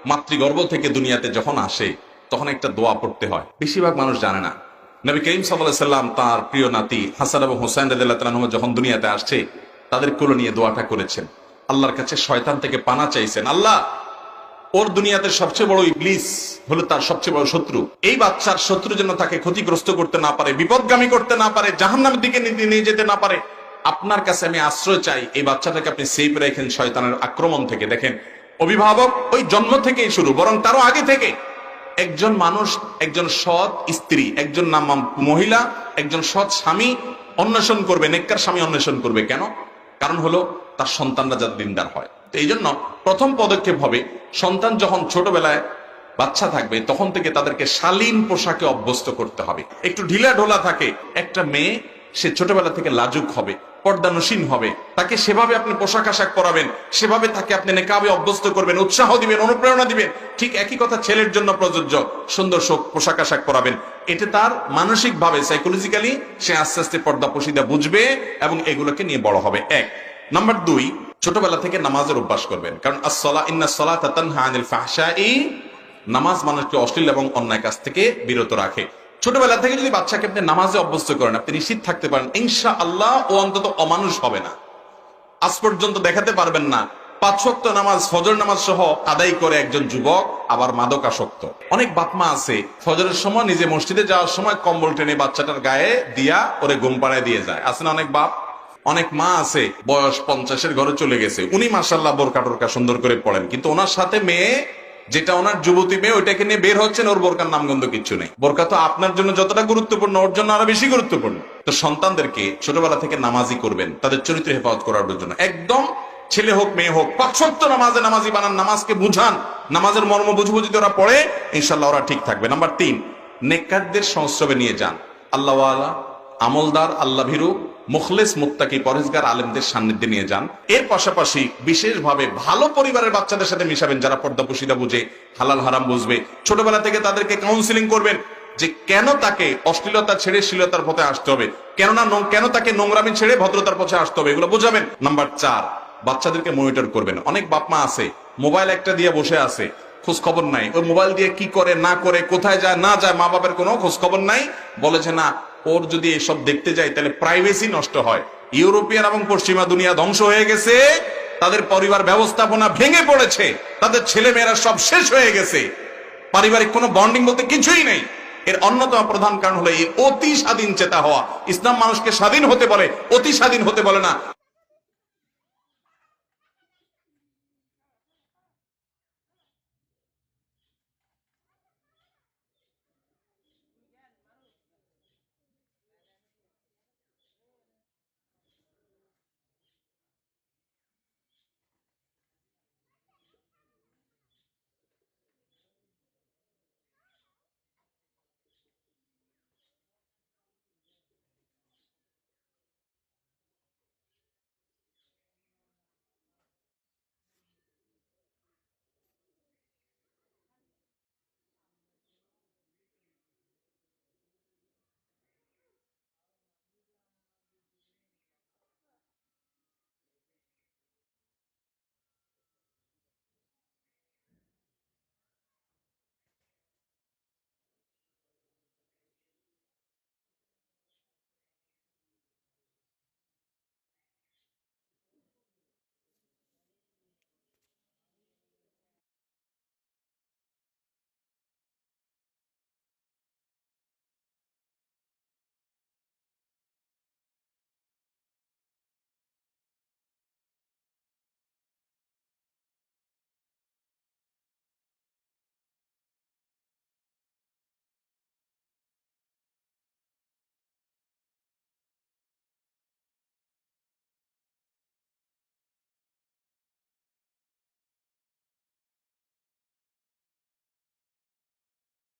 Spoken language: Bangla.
মাতৃগর্ভ থেকে দুনিয়াতে যখন আসে, তখন একটা দোয়া পড়তে হয়। বেশিরভাগ মানুষ জানে না। নবী করিম সাল্লাম তার প্রিয় নাতি হাসান এবং হোসেন রাদিল্লাহ যখন দুনিয়াতে আসছে, তাদের কোলো নিয়ে দোয়াটা করেছেন। আল্লাহর কাছে শয়তান থেকে পানা চাইছেন, আল্লাহ, ওর দুনিয়াতে সবচেয়ে বড় ইবলিস হলো তার সবচেয়ে বড় শত্রু। এই বাচ্চার শত্রু যেন তাকে ক্ষতিগ্রস্ত করতে না পারে, বিপদগামী করতে না পারে, জাহান্নামের দিকে নিয়ে যেতে না পারে। আপনার কাছে আমি আশ্রয় চাই, এই বাচ্চাটাকে আপনি সেফ রেখেন শয়তানের আক্রমণ থেকে। দেখেন অভিভাবক ওই জন্ম থেকেই শুরু, বরং তারও আগে থেকে। একজন মানুষ, একজন সৎ স্ত্রী, একজন নাম মহিলা, একজন সৎ স্বামী অন্বেষণ করবে, নেককার স্বামী অন্বেষণ করবে কেন? কারণ হলো তার সন্তানরা যাতে দিনদার হয়। তো এই জন্য প্রথম পদক্ষেপ হবে, সন্তান যখন ছোটবেলায় বাচ্চা থাকবে, তখন থেকে তাদেরকে শালীন পোশাকে অভ্যস্ত করতে হবে। একটু ঢিলা ঢোলা থাকে, একটা মেয়ে সে ছোটবেলা থেকে লাজুক হবে। পর্দানুসীন হবে। তাকে সেভাবে আপনি পোশাক আশাক পরাবেন, সেভাবে তাকে আপনি নেকাবে অভ্যস্ত করবেন, উৎসাহ দিবেন, অনুপ্রেরণা দিবেন। ঠিক একই কথা ছেলের জন্য প্রযোজ্য, সুন্দর শোক পোশাক আশাক পরাবেন। এতে তার মানসিক ভাবে সাইকোলজিক্যালি সে আস্তে আস্তে পর্দা পশিদা বুঝবে এবং এগুলোকে নিয়ে বড় হবে। এক। নাম্বার দুই, ছোটবেলা থেকে নামাজের অভ্যাস করবেন। কারণ আসলা ইন্না সলা তানহা আনিল ফাহশাই, নামাজ মানুষকে অশ্লীল এবং অন্যায় কাজ থেকে বিরত রাখে। ছোটবেলা থেকে যদি বাচ্চাকে আপনি নামাজে অভ্যস্ত করেন, আপনি নিশ্চিত থাকতে পারেন ইনশা আল্লাহ ও অন্তত অমানুষ হবে না। আজ পর্যন্ত দেখাতে পারবেন না, পাঁচ শক্ত নামাজ, ফজর নামাজ সহ আদায় করে একজন যুবক, আবার মাদকাসক্ত। অনেক বাপমা আছে, ফজরের সময় নিজে মসজিদে যাওয়ার সময় কম্বল টেনে বাচ্চাটার গায়ে দিয়া ওরে ঘুম পাড়ায় দিয়ে যায়। আছে না অনেক বাপ? অনেক মা আছে, বয়স পঞ্চাশের ঘরে চলে গেছে। উনি মাসাল্লাহ বোরকা টোরকা সুন্দর করে পড়েন, কিন্তু ওনার সাথে মেয়ে যেটা ওনার যুবতী মেয়ে, ওইটাকে নিয়ে বের হচ্ছেন, ওর বোরকার নামগন্ধ কিচ্ছু নেই। বোরকা তো আপনার জন্য যতটা গুরুত্বপূর্ণ, ওর জন্য আরও বেশি গুরুত্বপূর্ণ। তো সন্তানদেরকে ছোটবেলা থেকে নামাজি করবেন, তাদের চরিত্র হেফাজত করার জন্য। একদম ছেলে হোক, মেয়ে হোক পাঁচশক্ত নামাজে নামাজি বানান, নামাজকে বুঝান। নামাজের মর্ম বুঝব যদি ওরা পড়ে ইনশাল্লাহ ওরা ঠিক থাকবে। নাম্বার তিন, নেককারদের সংস্রবে নিয়ে যান। আল্লাহ আমলদার, আল্লাহ ভীরু মুখলেস মুত্তাকি পরেজগার আলেমদের সান্নিধ্যে নিয়ে যান। এর পাশাপাশি বিশেষভাবে ভালো পরিবারের বাচ্চাদের সাথে মিশাবেন যারা পর্দা পুশিদা বুঝে, হালাল হারাম বুঝবে। ছোটবেলা থেকে তাদেরকে কাউন্সিলিং করবেন যে কেন তাকে অশ্লীলতা ছেড়ে শ্লীলতার পথে আসতে হবে? কেননা কেন তাকে নোংরামি ছেড়ে ভদ্রতার পথে আসতে হবে? এগুলো বোঝাবেন। নাম্বার চার, বাচ্চাদেরকে মনিটর করবেন। অনেক বাপমা আছে, মোবাইল একটা দিয়ে বসে আছে। খোঁজ খবর নাই। ওই মোবাইল দিয়ে কি করে, না করে, কোথায় যায়, না যায় মা বাবার কোনো খোঁজ খবর নাই। বলেছে না, ওর যদি এসব দেখতে যায় তাহলে প্রাইভেসি নষ্ট হয়। ইউরোপিয়ান এবং পশ্চিমা দুনিয়া ধ্বংস হয়ে গেছে, তাদের পরিবার ব্যবস্থাপনা ভেঙে পড়েছে, তাদের ছেলে মেয়েরা সব শেষ হয়ে গেছে। পারিবারিক কোনো বন্ডিং বলতে কিছুই নেই। এর অন্যতম প্রধান কারণ হলো এই অতি স্বাধীন চেতা হওয়া। ইসলাম মানুষকে স্বাধীন হতে বলে, অতি স্বাধীন হতে বলে না।